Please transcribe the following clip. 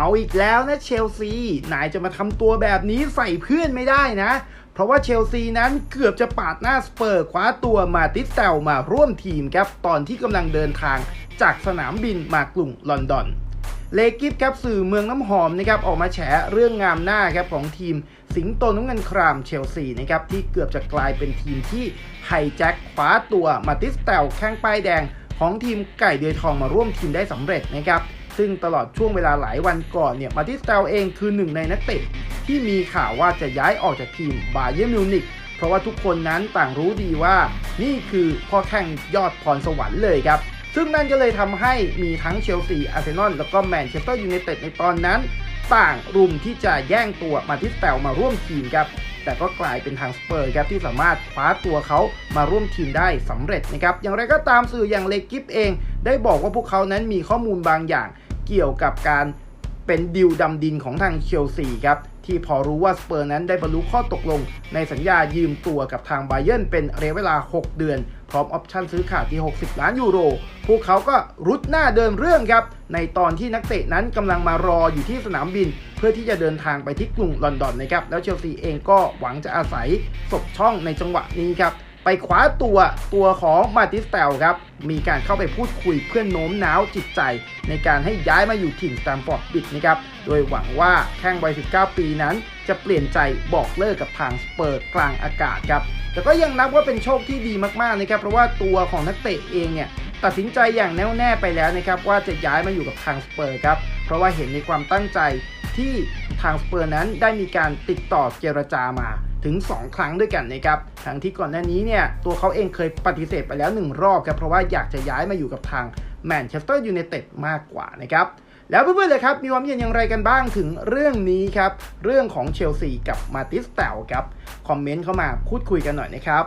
เอาอีกแล้วนะเชลซีนายจะมาทำตัวแบบนี้ใส่เพื่อนไม่ได้นะ เพราะว่าเชลซีนั้นเกือบจะปาดหน้าสเปอร์คว้าตัวมาติสเตลมาร่วมทีมครับ ตอนที่กำลังเดินทางจากสนามบินมากรุงลอนดอนเลกิฟครับสื่อเมืองน้ำหอมนะครับออกมาแฉเรื่องงามหน้าครับของทีมสิงโตน้ำเงินครามเชลซีนะครับที่เกือบจะกลายเป็นทีมที่ไฮแจ็คคว้าตัวมาติสเตลแข้งป้ายแดงของทีมไก่เดือยทองมาร่วมทีมได้สำเร็จนะครับ ซึ่งตลอดช่วงเวลาหลายวันก่อนเนี่ยมาติสเตลเองคือหนึ่งในนักเตะที่มีข่าวว่าจะย้ายออกจากทีมบาเยร์นมิวนิกเพราะว่าทุกคนนั้นต่างรู้ดีว่า นี่คือพ่อแข่งยอดพรสวรรค์เลยครับซึ่งนั่นก็เลยทำให้มีทั้งเชลซีอาร์เซนอลแล้วก็แมนเชสเตอร์ยูไนเต็ดในตอนนั้น ต่างรุมที่จะแย่งตัวมาติสเตลมาร่วมทีมครับแต่ก็กลายเป็นทางสเปอร์ครับที่สามารถคว้าตัวเขามาร่วมทีมได้สำเร็จนะครับอย่างไรก็ตามสื่ออย่างเลกิฟเอง ได้บอกว่าพวกเขานั้นมีข้อมูลบางอย่าง เกี่ยวกับการเป็นดิวดำดินของทางเชลซีครับที่พอรู้ว่าสเปอร์นั้นได้บรรลุข้อตกลง ในสัญญายืมตัวกับทางไบเยนเป็นระยะเวลา 6 เดือน พร้อมออปชั่นซื้อขาดที่ 60 ล้านยูโร พวกเขาก็รุดหน้าเดินเรื่องครับ ในตอนที่นักเตะนั้นกำลังมารออยู่ที่สนามบิน เพื่อที่จะเดินทางไปที่กรุงลอนดอนนะครับ แล้วเชลซีเองก็หวังจะอาศัยศพช่องในจังหวะนี้ครับ ไปคว้าตัวตัวของมาติสเตลครับ มีการเข้าไปพูดคุยเพื่อนโน้มน้าวจิตใจ ในการให้ย้ายมาอยู่ถิ่นสแตมฟอร์ดบิดนะครับ โดยหวังว่าแข้งวัย 19 ปีนั้น จะเปลี่ยนใจบอกเลิกกับทางสเปอร์กลางอากาศครับ แต่ก็ยังนับว่าเป็นโชคที่ดีมากๆนะครับ เพราะว่าตัวของนักเตะเองเนี่ยตัดสินใจอย่างแน่วแน่ไปแล้วนะครับว่าจะย้ายมาอยู่กับทางสเปอร์ครับ เพราะว่าเห็นในความตั้งใจที่ ทางสเปอร์นั้นได้มีการติดต่อเจรจามาถึง 2 ครั้งด้วยกันนะครับทั้งที่ก่อนหน้านี้เนี่ยตัวเขาเองเคยปฏิเสธไปแล้ว 1 รอบครับเพราะว่าอยากจะย้ายมาอยู่กับทางแมนเชสเตอร์ยูไนเต็ดมากกว่านะครับแล้วเพื่อนๆเลยครับ มีความเห็นอย่างไรกันบ้างถึงเรื่องนี้ครับ เรื่องของเชลซีกับมาติสเตลครับ คอมเมนต์เข้ามาพูดคุยกันหน่อยนะครับ